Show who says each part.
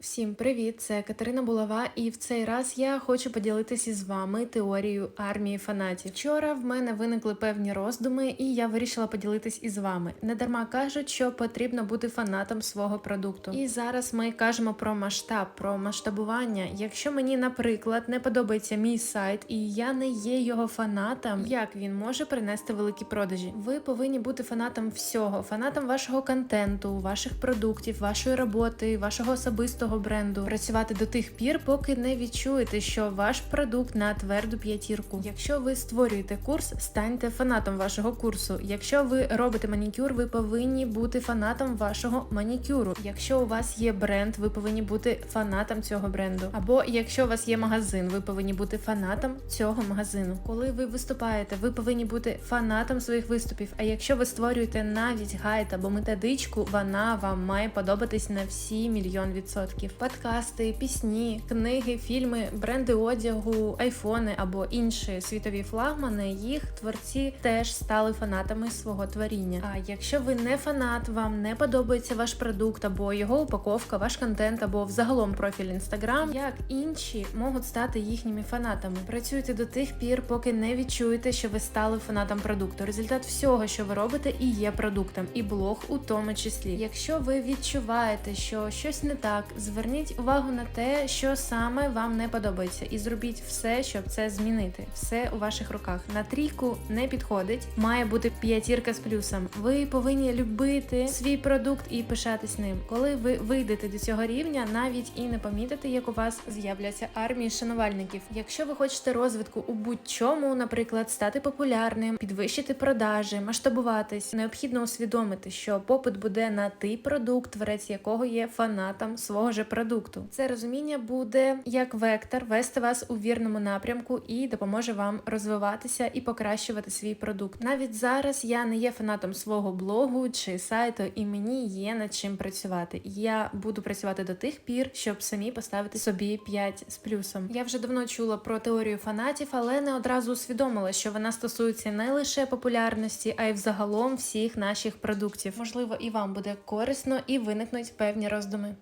Speaker 1: Всім привіт! Це Катерина Булава, і в цей раз я хочу поділитися з вами теорією армії фанатів. Вчора в мене виникли певні роздуми, і я вирішила поділитись із вами. Недарма кажуть, що потрібно бути фанатом свого продукту. І зараз ми кажемо про масштаб, про масштабування. Якщо мені, наприклад, не подобається мій сайт, і я не є його фанатом, як він може принести великі продажі? Ви повинні бути фанатом всього, фанатом вашого контенту, ваших продуктів, вашої роботи, вашого особистого бренду. Працювати до тих пір, поки не відчуєте, що ваш продукт на тверду п'ятірку. Якщо ви створюєте курс, станьте фанатом вашого курсу. Якщо ви робите манікюр, ви повинні бути фанатом вашого манікюру. Якщо у вас є бренд, ви повинні бути фанатом цього бренду. Або якщо у вас є магазин, ви повинні бути фанатом цього магазину. Коли ви виступаєте, ви повинні бути фанатом своїх виступів. А якщо ви створюєте навіть гайд або методичку, вона вам має подобатись на всі мільйон відсотків. Подкасти, пісні, книги, фільми, бренди одягу, айфони або інші світові флагмани, їх творці теж стали фанатами свого творіння. А якщо ви не фанат, вам не подобається ваш продукт або його упаковка, ваш контент, або взагалом профіль інстаграм, як інші можуть стати їхніми фанатами. Працюйте до тих пір, поки не відчуєте, що ви стали фанатом продукту. Результат всього, що ви робите, і є продуктом, і блог у тому числі. Якщо ви відчуваєте, що щось не так, зверніть увагу на те, що саме вам не подобається, і зробіть все, щоб це змінити. Все у ваших руках. На трійку не підходить, має бути п'ятірка з плюсом. Ви повинні любити свій продукт і пишатись ним. Коли ви вийдете до цього рівня, навіть і не помітите, як у вас з'являться армії шанувальників. Якщо ви хочете розвитку у будь-чому, наприклад, стати популярним, підвищити продажі, масштабуватись, необхідно усвідомити, що попит буде на той продукт, творець якого є фанатом свого же продукту. Це розуміння буде як вектор вести вас у вірному напрямку і допоможе вам розвиватися і покращувати свій продукт. Навіть зараз я не є фанатом свого блогу чи сайту, і мені є над чим працювати. Я буду працювати до тих пір, щоб самі поставити собі 5 з плюсом. Я вже давно чула про теорію фанатів, але не одразу усвідомила, що вона стосується не лише популярності, а й взагалом всіх наших продуктів. Можливо, і вам буде корисно і виникнуть певні роздуми.